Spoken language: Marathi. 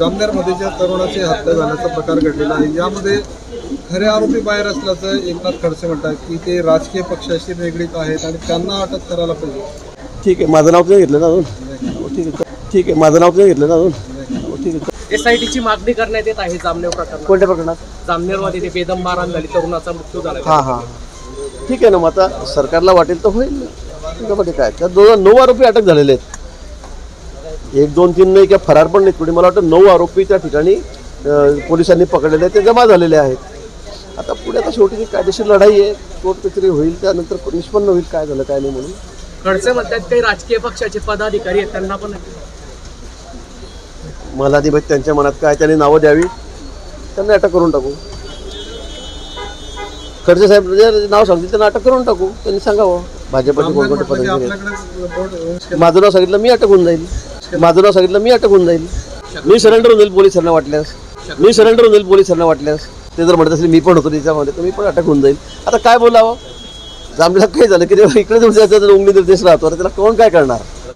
जामनेरमध्ये ज्या तरुणाची हत्या झाल्याचा प्रकार घडलेला आहे. यामध्ये खरे आरोपी बाहेर असल्याचं एकनाथ खडसे म्हणतात की ते राजकीय पक्षाशी निगडीत आहेत आणि त्यांना अटक करायला पाहिजे. ठीक आहे माझं नाव नाही घेतलं ना अजून? हो, ठीक आहे ठीक आहे माझं नाव नाही घेतलं ना अजून? हो, ठीक आहे. एसआयटीची मागणी करण्यात येत आहे जामनेर प्रकरणात. कोणत्या प्रकरणात? जामनेरमध्ये ते बेदम मारहाण झाली तरुणाचा मृत्यू झाला. हां हां. ठीक आहे ना मग आता सरकारला वाटेल तर होईल. त्याच्यामध्ये काय? त्या दोन नऊ आरोपी अटक झालेले आहेत. एक दोन तीन नाही किंवा फरार पण नाहीत. कुठे मला वाटतं नऊ आरोपी त्या ठिकाणी पोलिसांनी पकडलेले आहेत ते जमा झालेले आहेत. आता पुढे आता शेवटी ती कायदेशीर लढाई आहे कोर्ट कचेरी होईल त्यानंतर निष्पन्न होईल काय झालं काय नाही म्हणून. खडसे म्हणतात काही राजकीय पक्षाचे पदाधिकारी आहेत त्यांना पण मला ती माहीत त्यांच्या मनात काय त्यांनी नावं द्यावी? त्यांना अटक करून टाकू. खडसे साहेब जे नाव सांगतील त्यांना अटक करून टाकू. त्यांनी सांगावं. भाजपचे कोणकोणते पदाधिकारी माझं नाव सांगितलं मी अटक होऊन जाईल. माझं नाव सांगितलं मी अटक होऊन जाईल. मी सरेंडर होऊन जाईल पोलिसांना वाटल्यास. मी सरेंडर होऊन जाईल पोलिसांना वाटल्यास. ते जर म्हणत असेल मी पण होतो त्याच्यामध्ये तर मी पण अटक होऊन जाईल. आता काय बोलावं? जामला काय झालं की ते इकडे जायचं उंगली निर्देश राहतो. त्याला कोण काय करणार?